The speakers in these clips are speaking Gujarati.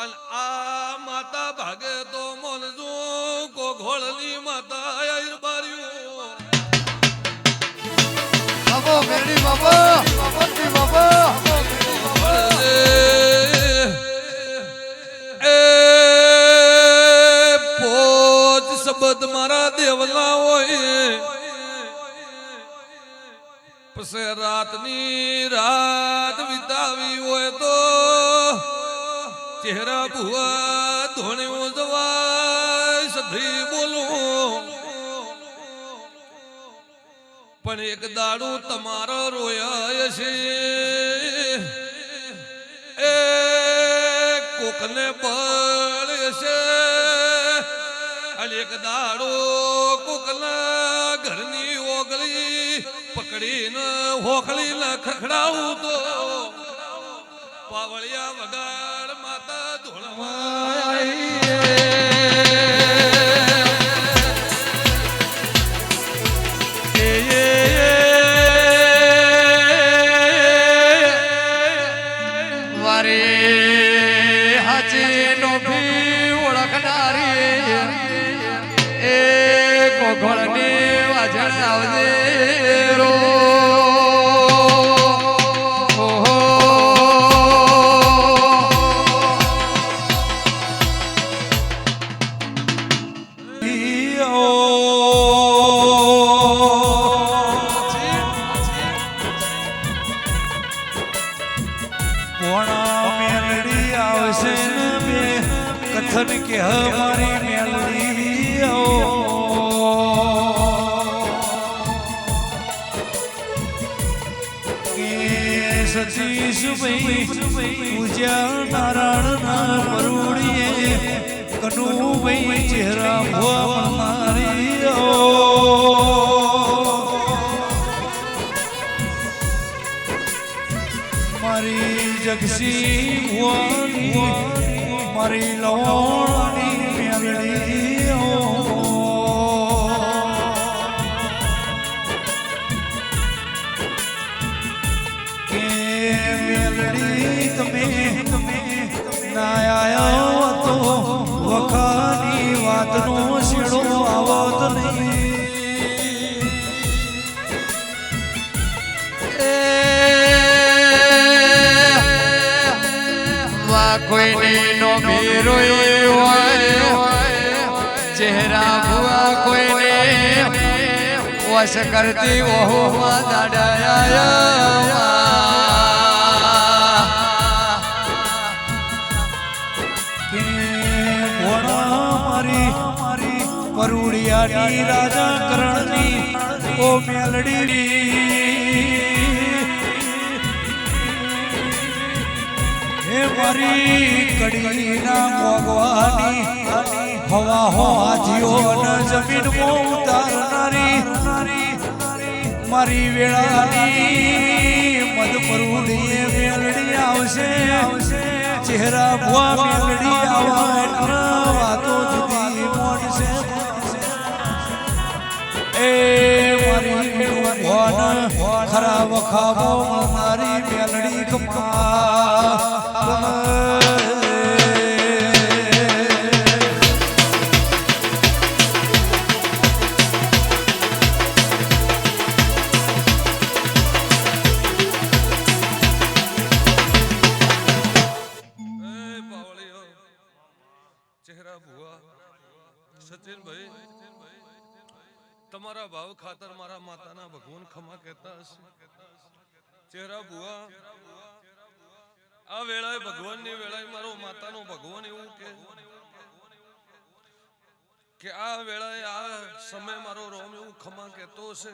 અને આ માતા ભાગે તો મોલજો કોઘોળની માતા આયર બાર્યું. બાબો મેરડી બાબો બાબોજી બાબો એ શબ્દ મારા દેવલા હોય. પછી રાતની રાત વિતાવી હોય તો ચહેરા ભુવા ધોણે જવાય સધી બોલું. પણ એક દાડું તમારો રોયા છે. એ કોકને પડે છે. અને એક દાડો કોકના ઘરની ઓગળી પકડીને હોખળીને ખખડાવું તો. પાવળિયા વગાડ માતા મારી લોણની મેલડી કે મેલડી તમે તમે ના આયા તો વખાની વાતનો હોય ચહેરા ભુવા કોઈને વશ કરતી ઓહો દાડા પરુડિયાની રાજા કરણની ઓ મેલડી હે મારી કડીના મોગવાની. હવા હો આજીઓ ન જમીન મો ઉતારનારી મારી વેળાની મદ પરુડીએ મેલડી આવશે. આવશે ચહેરા ભુઆ મેલડી આવા વાતો જુદી મોડશે. એ મારી ભુવન ખરા વખાવો મારી મેલડી કમા કહેતો છે.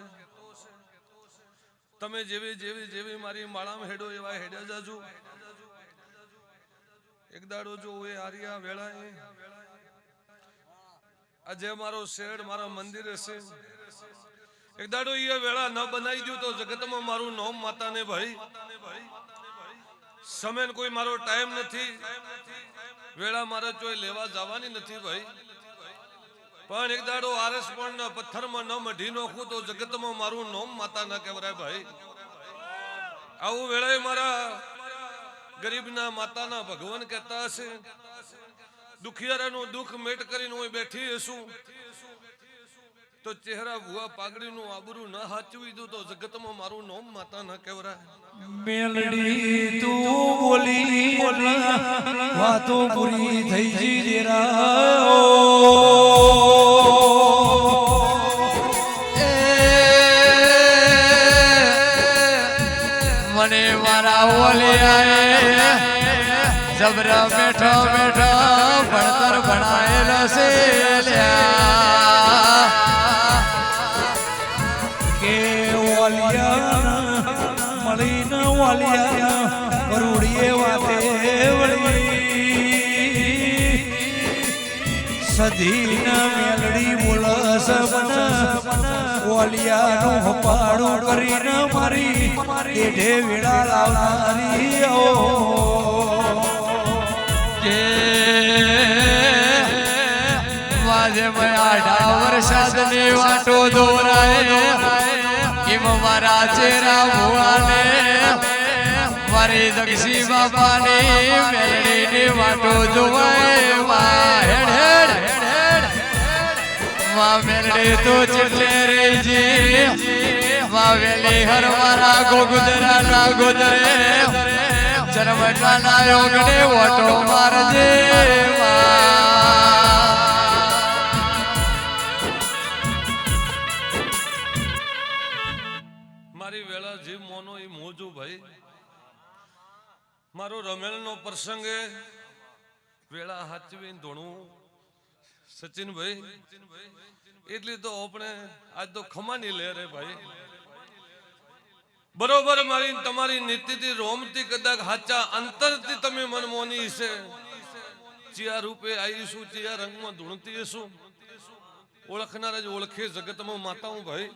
તમે જેવી જેવી જેવી મારી માળામાં હેડો એવા હેડ્યા જાજો. એક દાડો જો એ આર્યા વેળાએ. આજે મારો શેડ મારા મંદિર હશે એક દાડો એ વેળા ન બનાવી દઉં તો જગતમાં મારું નોમ માતાને ભાઈ સમય કોઈ મારો ટાઈમ નથી. વેળા મારે જોઈ લેવા જવાની નથી ભાઈ. પણ એક દાડો આરસ પણ પથ્થરમાં ન મઢી નોખું તો જગતમાં મારું નોમ માતા ના કહેવાય ભાઈ. આવું વેળાએ મારા ગરીબના માતાના ભગવાન કહેતા હશે, દુખિયારાનું દુઃખ મેટ કરીને હું બેઠી હશું. તો ચહેરા ભુવા પાઘડીનું આબરું ના હાચવી દઉં તો જગતમાં મારું નોમ માતા ના કહેવરાય મેલડી તું બોલી, વાતો પૂરી થઈ જઈ દેરા ઓલિયાએ જબરા બેઠો બેઠો ભણતર ભણાયેલો છે. કે વાલિયા મળીને વાલિયા રૂડીએ વાતે વળી સધીના વાલિયાનું હપાડું કરીને મારી એઢે વેળા લાવનારી ઓ. કે વાજે મેં આઢા વરસાદની વાટો દોરાય એમ મારા ચેરા ભુવાને, મારી દક્ષી બાપાની મેળીની વાટો જોવાય હેડ હેડ મેલડી તો ચેટલે રેજી માં વેલી હર મારા ગોગુદરા ના ગોદરે. ચરમટાના યોગડે ઓટો મારજે. મારી વેળા જીવ મોનો એ મોજુ ભાઈ. મારો રમેલનો પ્રસંગે વેળા હાચવી ધોણું. સચિનભાઈ, એટલી તો આપણે આજ તો ખમાની લે રે ભાઈ. બરોબર મારી તમારી નીતિથી, રોમથી કદાચ હાચા અંતરથી તમે મન છે. ચિયા રૂપે આવીશું ચિયા રંગમાં ધૂણતી હશું. ઓળખનાર જ ઓળખે જગતમાં માતા હું ભાઈ.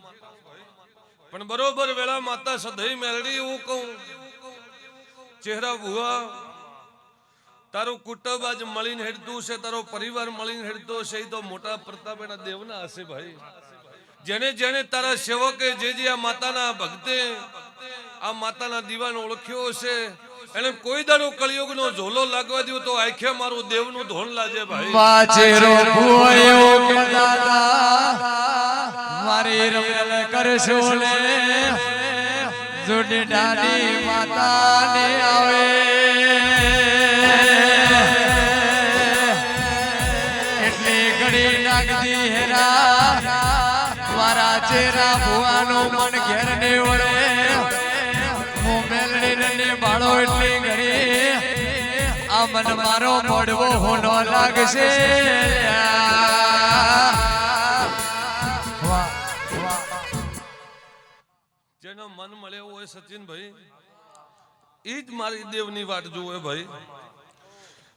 પણ બરોબર વેળા માતા સદૈ મેળડી એવું કહું. ચહેરા ભુવા તારું કુટુંબ આજ મળીને હેડતું છે, તારો પરિવાર મળીને હેડતો છે એ તો મોટા પ્રતાપેના દેવના હશે ભાઈ. જેને જેને તારા સેવકે જે જે આ માતાના ભક્તે, આ માતાના દીવાને ઓળખ્યો છે, એને કોઈ દાડો કળિયુગનો ઝોલો લાગવા દો તો આખે મારું દેવનું ધોન લાજે ભાઈ. ડાની માતાને આવે. ચેરા ભુવાનું મન ઘેર ને વળે હું મેલડી ને બાળો એટલી ઘડી. આ મન મારો મોડવો હોનો લાગશે. જેનો મન મળ્યો હોય સચિનભાઈ એ જ મારી દેવની વાટ જોવે ભાઈ.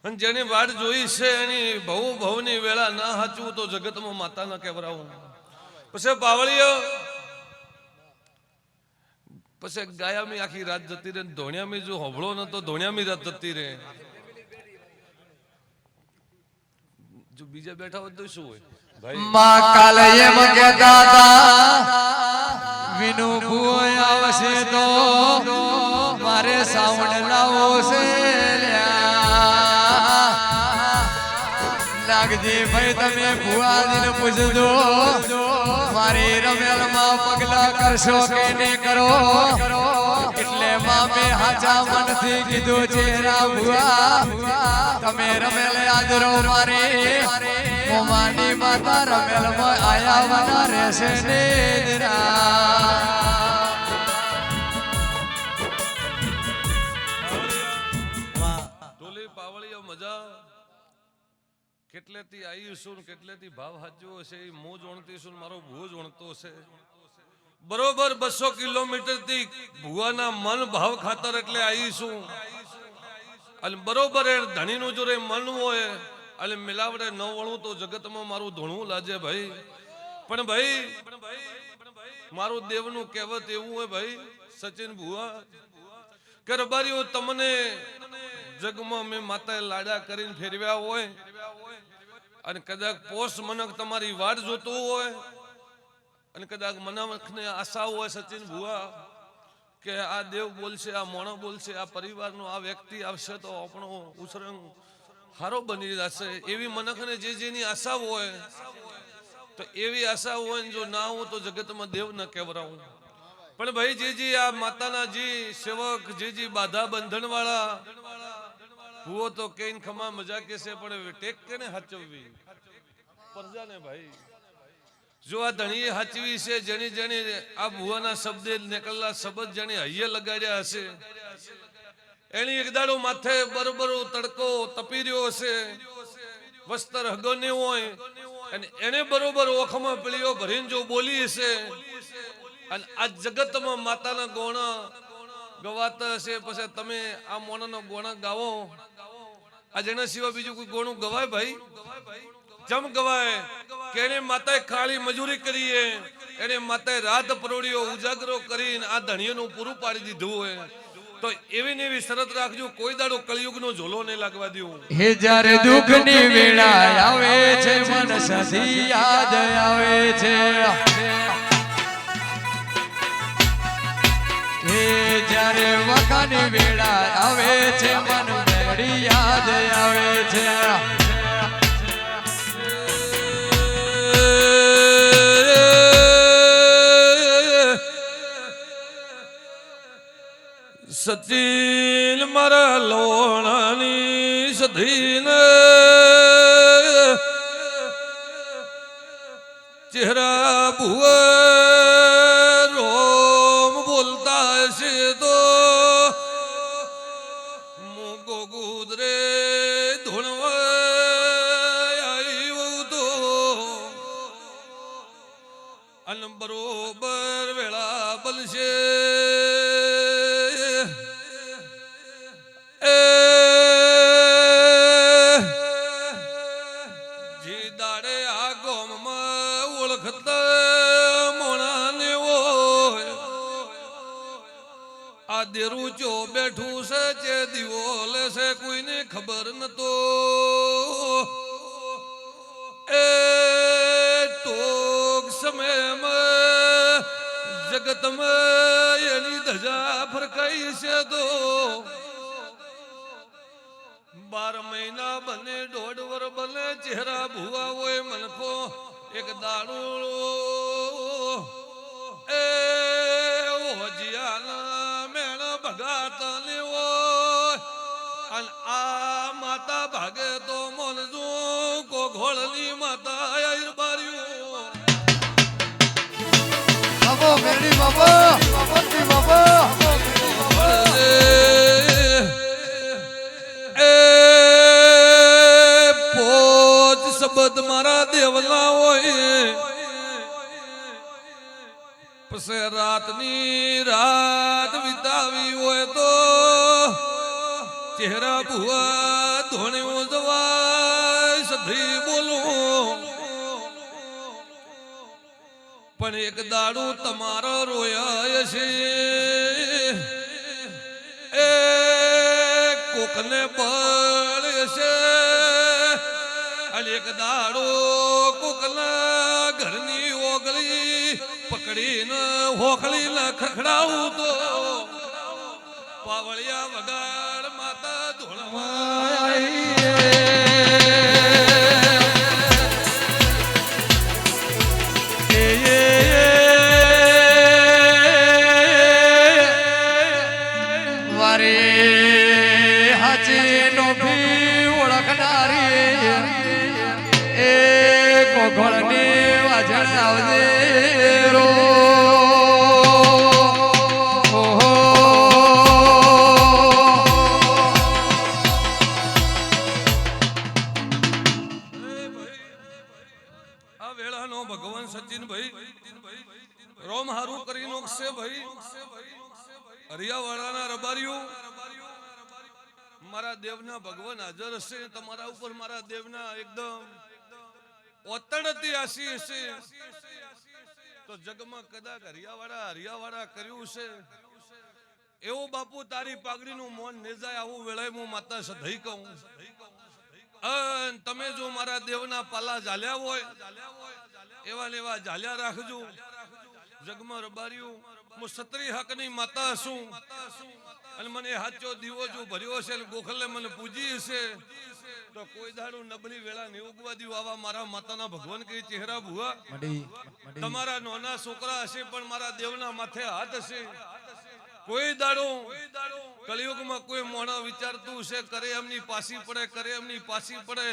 અને જેની વાટ જોઈ છે એની ભવ ભવની વેળા ના હાચવું તો જગતમાં માતા ન કહેવરાવું પછી બાવળીઓ. પછી ગાયામી આખી રાત જતી રહે ધોણિયામી જો હભળો ન તો ધોણિયામી રાત જતી રહે. જો બીજા બેઠા હોય તો શું હોય? માં કાલે એમ કે, દાદા, વિનુ ભૂય આવશે તો મારે સાઉન્ડ લાવો છે લ્યા. નાગજી ભાઈ, તમે ભુવાજીને પૂછજો. મારી રમેલમાં પગલા કરશો કે નહીં કરો? એટલે માં હાજા મનથી કીધું છે રા ભુવા, તમે રમેલ આદરો મારે. મોમાની માતા રમેલમાં આયા વના રહેશે ને કેટલેથી આવીશું ને કેટલેથી ભાવ હાજવો છે એ જોણતી છું મારો ભૂવો જોણતો છે. બરોબર બસો કિલોમીટરથી ભુવાના મન ભાવ ખાતર એટલે આવીશું અને બરોબર એ ધણીનું જો રે મન હોય એટલે મિલાવડે ન વણું તો જગતમાં મારું ધણું લાજે ભાઈ. પણ ભાઈ, મારું દેવનું કહેવત એવું હોય ભાઈ, સચિન ભુવા કે રબારીઓ તમને જગમાં મેં માતાએ લાડા કરીને ફેરવ્યા હોય અને કદાચ પોષ મનક તમારી વાટ જોતું હોય, અને કદાચ મનકને આશા હોય સચિન ભુવા, કે આ દેવ બોલશે, આ મોણો બોલશે, આ પરિવારનો આ વ્યક્તિ આવશે તો આપણો ઉસરંગ હારો બની જશે. એવી મનખને જે જેની આશા હોય, તો એવી આશા હોય ને જો ના હું તો જગતમાં દેવ ન કહેવરાવું પણ ભાઈ જે જે આ માતાના જે સેવક જે જે બાધા બંધન ભૂવો તો કઈ ખમા મજા કેસે પણ ટેક કેને હાચવવી? પરજાને ભાઈ. જો આ ધણી હચવી છે, જેની જેની આ ભુવાના શબ્દે નીકળલા શબ્દ જેને હૈયે લગાડ્યા હશે એની એક દાડો માથે બરોબર તડકો તપી રહ્યો હશે, વસ્ત્ર હગોને હોય, અને એને બરોબર ઓખમાં પીળીઓ ભરીને જો બોલી હશે, અને આ જગતમાં માતાના ગોણા ગવાતા હશે પછી તમે આ મોણાનો ગોણા ગાવો. આ જેના સિવાય બીજું કોઈ ગોણું ગવાય ભાઈ? જમ ગવાય. કે એને માતાએ ખાલી મજૂરી કરીએ. એને માતાએ રાત પરોડીઓ ઉજાગરો કરીને આ ધણીઓનું પૂરું પાડી દીધું હોય. તો એવી ને એવી શરત રાખજો કોઈ દાડો કળિયુગનો ઝોલો નહીં લાગવા દઉં. હે જ્યારે દુઃખની વેળા આવે છે મન સધી યાદ આવે છે. જ્યારે વખાની વેળા આવે છે મન મેળી યાદ આવે છે. સચિન મારા લોણની સધીન ઓળખતા મોણાને હોય આ દેરું ચો બેઠું છે જે દીવો લેશે કોઈને ખબર નતો. એ ટોક સમયમાં જગતમાં એની ધજા ફરકાઈ છે તો. બાર મહિના બને દોઢ વર બને ચહેરા ભુવા હોય મનખો. એક દાડું એ હોજિયાના મેણ ભગાત લેવો અને આ માતા ભાગે તો મોલજો કોઘોળની માતા આયર બાર્યું બાબો, મેળી બાબો. પોચ મારા દેવલા હોય. પછી રાતની રાત વિતાવી હોય તો ચહેરા ભુવા ધોણી જવાય સધી બોલું. પણ એક દાડું તમારો રોયા છે. એ કોકને છે. અને એક દાડો કુકલા ઘરની ઓગળી પકડીને હોખળીને ખખડાવું તો પાવળિયા વગાડ માતા ધોળવા વેળાનો ભગવાન સચિનભાઈ, રોમ હારું કરી નોખશે ભાઈ. હરિયાવાળાના રબારીઓ, મારા દેવના ભગવાન હાજર હશે તમારા ઉપર મારા દેવના એકદમ ઓતડતી આસી હશે. તો જગમાં કદાચ હરિયાવાળા હરિયાવાળા કર્યું છે એવો બાપુ તારી પાઘડીનું મોન ને જાય આવું વેળાએ હું માતા સધઈ કહું. અન તમે જો મારા દેવના પાલા ઝાલ્યા હોય એવા ને એવા ઝાલ્યા રાખજો. જગમાં રબાર્યું હું સત્રી હકની માતા છું. અને મને હાચો દીવો જો ભર્યો છે ને ગોખલે મને પૂજી છે તો કોઈ દાડું નબળી વેળા ને ઉગવા દ્યું. આવા મારા માતાના ભગવાન કે ચહેરા ભુવા. તમારા નાના છોકરા હશે પણ મારા દેવના માથે હાથ હશે. કોઈ દાડો કળિયુગમાં કોઈ મોણા વિચારતું છે કરે એમની પાસી પડે કરે એમની પાસી પડે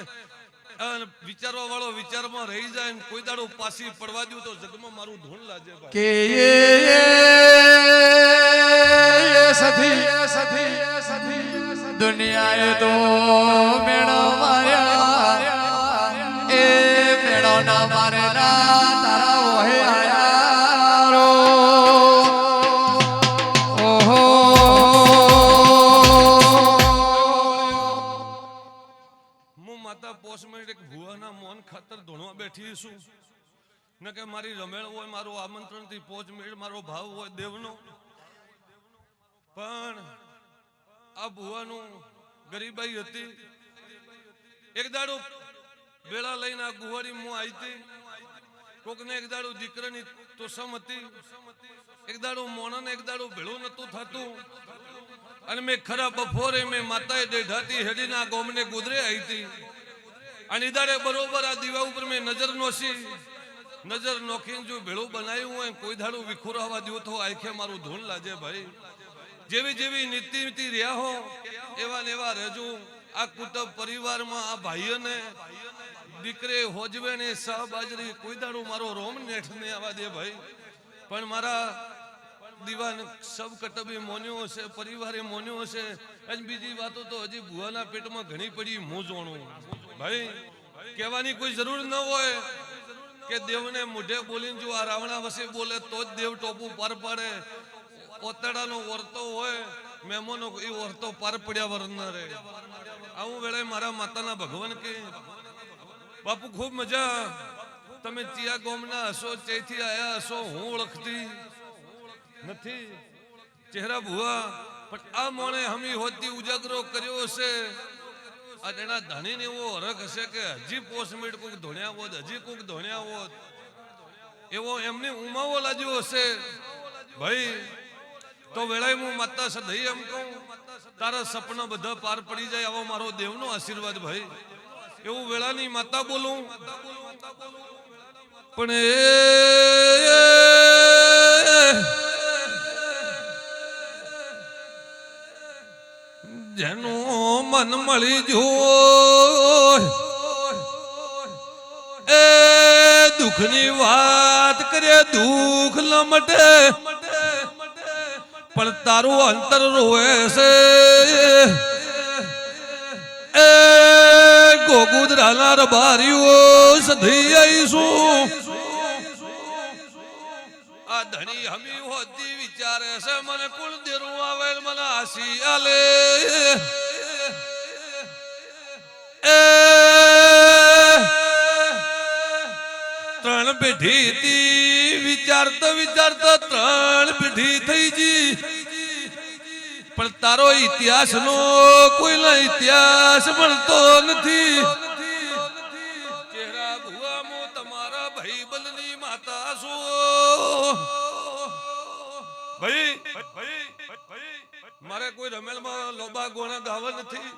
વિચારવા વાળો વિચારમાં રહી જાય કોઈ દાડો પાસી પડવા દઉં તો જગમાં મારું ધૂન લાજે કે સધી દુનિયાએ તો બેઠી છું ને કે મારી રમેળ હોય, મારું આમંત્રણથી પોચ મેળ, મારો ભાવ હોય દેવનો. પણ આ ભુવાનું ગરીબાઈ હતી. એક દાડો વેળા લઈને આ ગુવાડી હું આવી હતી. કોકને એક દાડો દીકરાની તોસમ હતી. એક દાડો મોણાને એક દાડો ભેળું નતું થતું. અને મેં ખરા બપોરે મેં માતાએ દેઢાતી હેડીના ગોમને ગુદરે આવી હતી. અને ઈદાડે બરોબર આ દીવા ઉપર મેં નજર નોશી. નજર નોખીને જો ભેળું બનાવ્યું હોય કોઈ દાડું વિખુરાવા દ્યો તો આખે મારું ધૂન લાજે ભાઈ. જેવી જેવી નીતિ નીતિ રહ્યા હો, એવા ને એવા રહેજો. આ કુટુંબ પરિવારમાં આ ભાઈઓને દીકરે હોજવે ને સહબાજરી કોઈ દાડું મારો રોમ નેઠ ને આવા દે ભાઈ. પણ મારા દીવાન સબ કટબી મોન્યો હશે, પરિવારે મોન્યો હશે. અને બીજી વાતો તો હજી ભુવાના પેટમાં ઘણી પડી, હું જોણું. ભાઈ, કહેવાની કોઈ જરૂર ન હોય કે દેવને મોઢે બોલીને જો આ રાવણા વસે બોલે તો જ દેવ ટોપું પાર પાડે. ઓતડાનો વર્તો હોય મહેમાનો એ વર્તો પાર પડ્યા વર ન રહે આવું વેળે મારા માતાના ભગવાન કે બાપુ, ખૂબ મજા. તમે ચિયા ગોમના હશો ચેથી આયા હશો, હું ઓળખતી નથી. ચહેરા ભુવા, પણ આ મોણે હમી હોતી ઉજાગરો કર્યો હશે. તેના ધણીને એવો હરખ હશે કે હજી પોસ્ટમેટ કોઈક ધોણ્યા હોત, હજી કોઈક ધોણ્યા હોત. એવો એમને ઉમાવો લાગ્યો હશે. ભાઈ, તો વેળાએ હું માતા સદય એમ કહું, તારા સપના બધા પાર પડી જાય આવો મારો દેવનો આશીર્વાદ ભાઈ. એવું વેળાની માતા બોલું. પણ એ જેનું મન મળી જો એ દુઃખની વાત કરે, દુઃખ લમટે. પણ તારું અંતર રોવે છે. એ ગોગુદરાના રબારીઓ સધી આવીશું. આ ધણી હમી હોતી વિચારે છે, મને કુલ દેરું આવે મને હાસી આલે. ત્રણ પેઢી હતી, વિચારતા વિચારતા ત્રણ પેઢી થઈ જી પણ તારો ઇતિહાસ નો કોઈનો ઇતિહાસ મળતો નથી. ભાઈ, મારે કોઈ રમેલમાં લોબા ગોણા ગાવ નથી.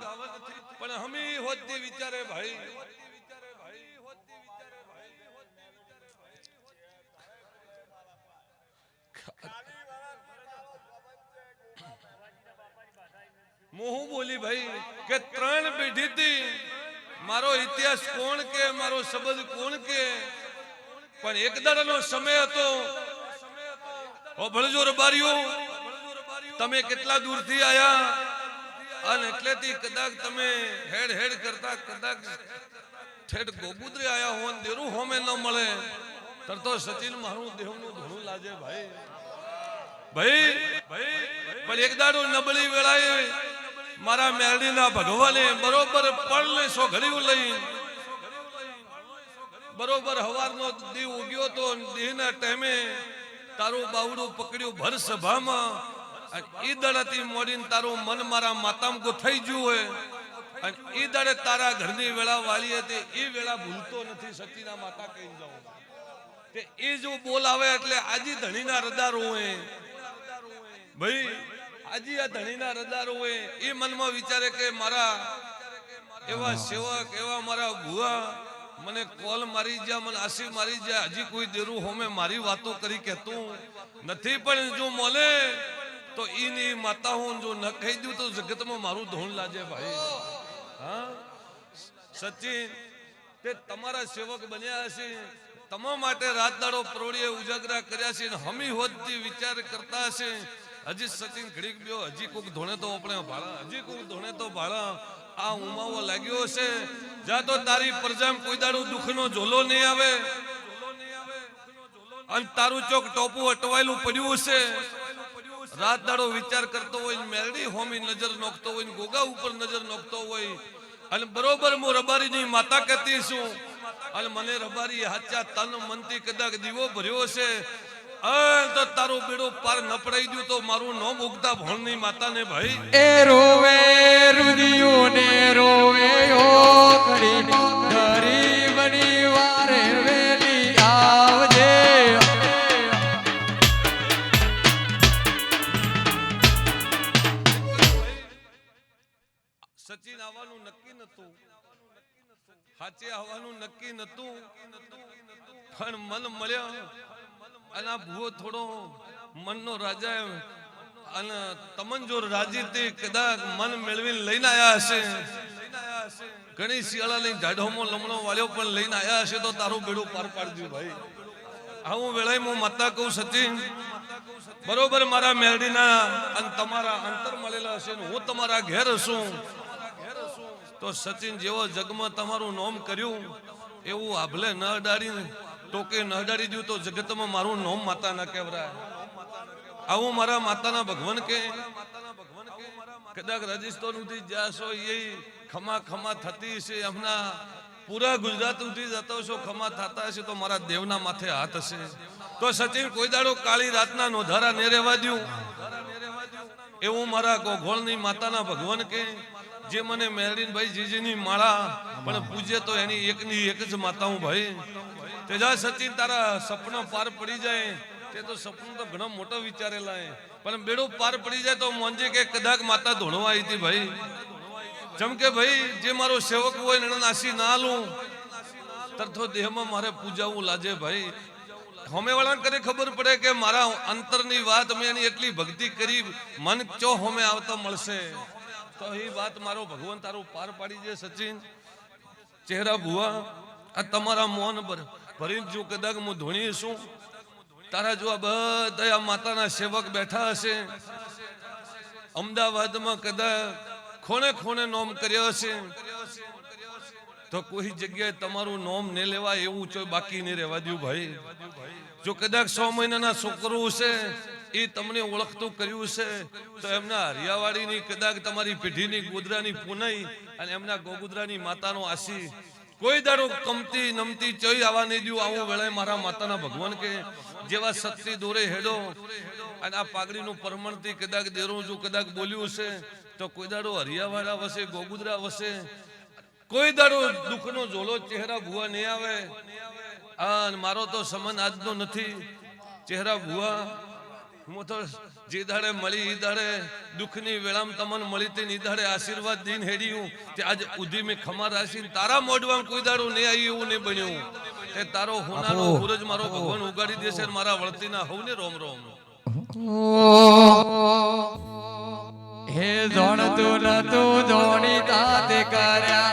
પણ હમી હોતી વિચારે ભાઈ. બોલી ભાઈ કે ત્રણ પેઢી થી મારો ઇતિહાસ કોણ કે, મારો શબ્દ કોણ કે? પણ એક દાડાનો સમય હતો. ઓ ભણજો રબારીઓ તમે કેટલા દૂરથી આયા? અને એટલેથી કદાચ તમે હેડ હેડ કરતા કદાચ ઠેઠ ગોબુદ્રે આયા હો દેરું હોમે ન મળે. તરતો સચિન મારું દેવનું ધોણું લાજે ભાઈ. ભાઈ, પણ એક દાડો નબળી વેળાએ મારા મેરડીના ભગવાને બરોબર પળને સોઘડ્યું લઈ. બરોબર હવારનો દીવ ઉગ્યો તો દીના ટાઈમે તારું બાવડું પકડ્યું ભર સભામાં. એ દડાથી મોડીને તારું મન મારા માતામાં થઈ ગયું હોય. અને એ દડે તારા ઘરની વેળા વાલી હતી. એ વેળા ભૂલતો નથી સતીના માતા કહી જાઉં. કે એ જો બોલાવે એટલે આજી ધણીના રદાર હોય. ભાઈ, આજી આ ધણીના રદાર હોય. એ મનમાં વિચારે કે મારા એવા સેવક, એવા મારા ભુવા મને કોલ મારી ગયા મને આશી મારી જાય. હજી કોઈ દેરું હોમે મારી વાતો કરી કેતું નથી પણ જો મોલે તો એની માતા હું જો ન કહી દઉં તો જગતમાં મારું ધોણ લાજે ભાઈ. હા? સચિન, તે તમારા સેવક બન્યા છે તમા માટે રાત દાડો પ્રૌઢીએ ઉજાગરા કર્યા છે હમી હોદથી વિચાર કરતા હશે. હજી સચિન ઘડીક બ્યો હજી કોક ધોણે તો આપણે ભાળા હજી કોક ધોણે તો ભાળા આ ઉમાવો લાગ્યો છે જા તો તારી પરજામ કોઈ દાડો દુઃખનો ઝોલો નહીં આવે. અને તારું ચોક ટોપું અટવાયેલું પડ્યું છે રાત દાડો વિચાર કરતો હોય મેલડી હોમી નજર નોખતો હોય ને ગોગા ઉપર નજર નોખતો હોય. અને બરોબર હું રબારીની માતા કહેતી છું. અને મને રબારી હાચા તન મનથી કદાચ દીવો ભર્યો છે તો તારું બેડું પાર નપડાઈ પડાઈ ગયું તો મારું નામ ઉગતા ભણની માતાને ભાઈ. એ રોવે રુદિયો ને રોવે ઓ કરી વારે વેલી આવજે. સચિન આવવાનું નક્કી નતું હાચે આવવાનું નક્કી નતું પણ મન મળ્યો. અને આ ભૂવો થોડો મનનો રાજા અને તમન જો રાજી તે કદાચ મન મેળવીને લઈને આવ્યા હશે. ઘણી શિયાળા લઈને લમણો વાળ્યો પણ લઈને આવ્યા હશે તો તારું બેડું પાર પાડજો ભાઈ. આવું વેળાએ હું માતા કહું સચિન બરોબર મારા મેરડીના અને તમારા અંતર મળેલા હશે હું તમારા ઘેર હશું. તો સચિન જેવો જગમાં તમારું નોમ કર્યું, એવું આભલે ન અડાડી ટોકે ન અડાડી દઉં તો જગતમાં મારું નોમ માતા ના કહેવરાય. આવું મારા માતાના ભગવાન કે? કદાચ રાજસ્થાન સુધી જાશો એ ખમા ખમા થતી છે હમણાં પૂરા ગુજરાત સુધી જતો છો ખમા થતા હશે તો મારા દેવના માથે હાથ હશે. તો સચિન, કોઈ દાડો કાળી રાતના નોધારા ને રહેવા દઉં એવું મારા ગોઘોળની માતાના ભગવાન કે, જે મને મેરડીન ભાઈ જીજીની માળા પણ પૂજે તો એની એકની એક જ માતા હું ભાઈ. તેજા સચિન તારા સપના પાર પડી જાય. તે તો સપનું તો ઘણા મોટો વિચારેલા હે. પણ બેડો પાર પડી જાય તો મોંજે કે કદાચ માતા ધોણવા આવી હતી ભાઈ. જેમ કે ભાઈ, જે મારો સેવક હોય એને નાસી ના લઉં. તરતો દેહમાં મારે પૂજાવું લાજે ભાઈ. હોમેવાળાને કરે ખબર પડે કે મારા અંતરની વાત મેં એની એટલી ભક્તિ કરી, મન ચો હોમે આવતો મળશે? તો એ વાત મારો ભગવાન તારું પાર પાડી દે સચિન. ચહેરા ભુવા, આ તમારા મોન પર ભરીને જો કદાચ હું ધોણી છું. તારા જો આ બધા માતાના સેવક બેઠા હશે. અમદાવાદમાં કદાચ ખોણે ખોણે નોમ કર્યો હશે. તો કોઈ જગ્યાએ તમારું નોમ ને લેવાય એવું છે બાકી નહીં રહેવા દઉં ભાઈ. જો કદાચ સો મહિનાના છોકરો છે એ તમને ઓળખતું કર્યું છે તો એમના હરિયાવાડીની કદાચ તમારી પેઢીની ગોદરાની પુનઈ અને એમના ગોગુદરાની માતાનો આશી કોઈ દાડો કમતી નમતી ચઈ આવવા નહીં દઉં. આવું વેળાએ મારા માતાના ભગવાન કે જેવા શક્તિ દોરે હેડો. અને આ પાઘડીનું પરમણથી કદાચ દેરું જો કદાચ બોલ્યું છે તો કોઈ દાડો હરિયાવાળા વસે, ગોગુદરા વસે. કોઈ દાડો દુઃખનો ઝોલો ચહેરા ભૂવા નહીં આવે. આ મારો તો સમન આજનો નથી. ચહેરા ભૂવા, હું તો જે દાડે મળી એ દાડે દુઃખની વેળામાં તમને મળી તે દાડે આશીર્વાદ દઈને હેડ્યું. તે આજ ઉધી મેં ખમા રાશી તારા મોઢવામાં કોઈ દાડું નહીં આવ્યું એવું નહીં બન્યું. તે તારો હોનારો સૂરજ મારો ભગવાન ઉગાડી દેશે મારા વળતીના હવને રોમ રોમ. હે જોણતું નતું જોણી તાતે કર્યા.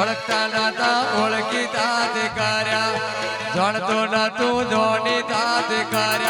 ઓળખતા નતા ઓળખી તાતે કર્યા. જોણતું નતું જોણી તાતે કર્યા.